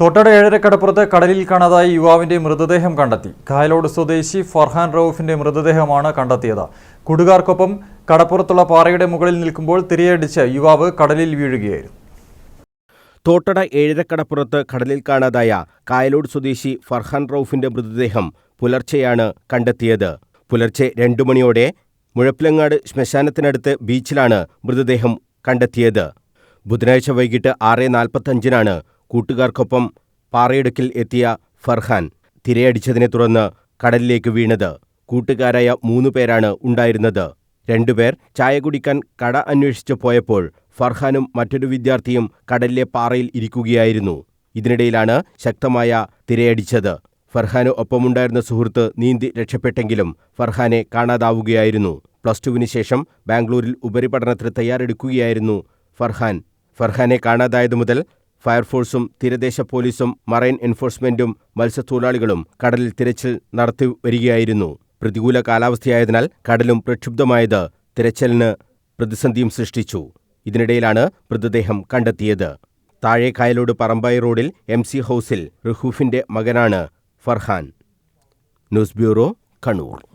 തോട്ടട ഏഴരക്കടപ്പുറത്ത് കടലിൽ കാണാതായ യുവാവിന്റെ മൃതദേഹം കണ്ടെത്തി. കായലോട് സ്വദേശി ഫർഹാൻ റൌഫിന്റെ മൃതദേഹമാണ് കണ്ടെത്തിയത്. കൂടുകാർക്കൊപ്പം കടപ്പുറത്തുള്ള പാറയുടെ മുകളിൽ നിൽക്കുമ്പോൾ തിരിയടിച്ച് യുവാവ് കടലിൽ വീഴുകയായിരുന്നു. തോട്ടട ഏഴരക്കടപ്പുറത്ത് കടലിൽ കാണാതായ കായലോട് സ്വദേശി ഫർഹാൻ റൌഫിന്റെ മൃതദേഹം പുലർച്ചെയാണ് കണ്ടെത്തിയത്. പുലർച്ചെ രണ്ടു മണിയോടെ മുഴപ്പിലങ്ങാട് ശ്മശാനത്തിനടുത്ത് ബീച്ചിലാണ് മൃതദേഹം കണ്ടെത്തിയത്. ബുധനാഴ്ച വൈകിട്ട് ആറ് നാൽപ്പത്തഞ്ചിനാണ് കൂട്ടുകാർക്കൊപ്പം പാറയിടുക്കിൽ എത്തിയ ഫർഹാൻ തിരയടിച്ചതിനെ തുടർന്ന് കടലിലേക്ക് വീണത്. കൂട്ടുകാരായ മൂന്നു പേരാണ് ഉണ്ടായിരുന്നത്. രണ്ടുപേർ ചായ കുടിക്കാൻ കട അന്വേഷിച്ചു പോയപ്പോൾ ഫർഹാനും മറ്റൊരു വിദ്യാർത്ഥിയും കടലിലെ പാറയിൽ ഇരിക്കുകയായിരുന്നു. ഇതിനിടയിലാണ് ശക്തമായ തിരയടിച്ചത്. ഫർഹാന് ഒപ്പമുണ്ടായിരുന്ന സുഹൃത്ത് നീന്തി രക്ഷപ്പെട്ടെങ്കിലും ഫർഹാനെ കാണാതാവുകയായിരുന്നു. പ്ലസ് ടുവിന് ശേഷം ബാംഗ്ലൂരിൽ ഉപരിപഠനത്തിന് തയ്യാറെടുക്കുകയായിരുന്നു ഫർഹാൻ. ഫർഹാനെ കാണാതായതു മുതൽ ഫയർഫോഴ്സും തീരദേശ പോലീസും മറൈൻ എൻഫോഴ്സ്മെന്റും മത്സ്യത്തൊഴിലാളികളും കടലിൽ തിരച്ചിൽ നടത്തി വരികയായിരുന്നു. പ്രതികൂല കാലാവസ്ഥയായതിനാൽ കടലും പ്രക്ഷുബ്ധമായത് തിരച്ചിലിന് പ്രതിസന്ധിയും സൃഷ്ടിച്ചു. ഇതിനിടയിലാണ് മൃതദേഹം കണ്ടെത്തിയത്. താഴെ കായലോട് പറമ്പായി റോഡിൽ എം സി ഹൌസിൽ റഹൂഫിന്റെ മകനാണ് ഫർഹാൻ. News bureau Kannur.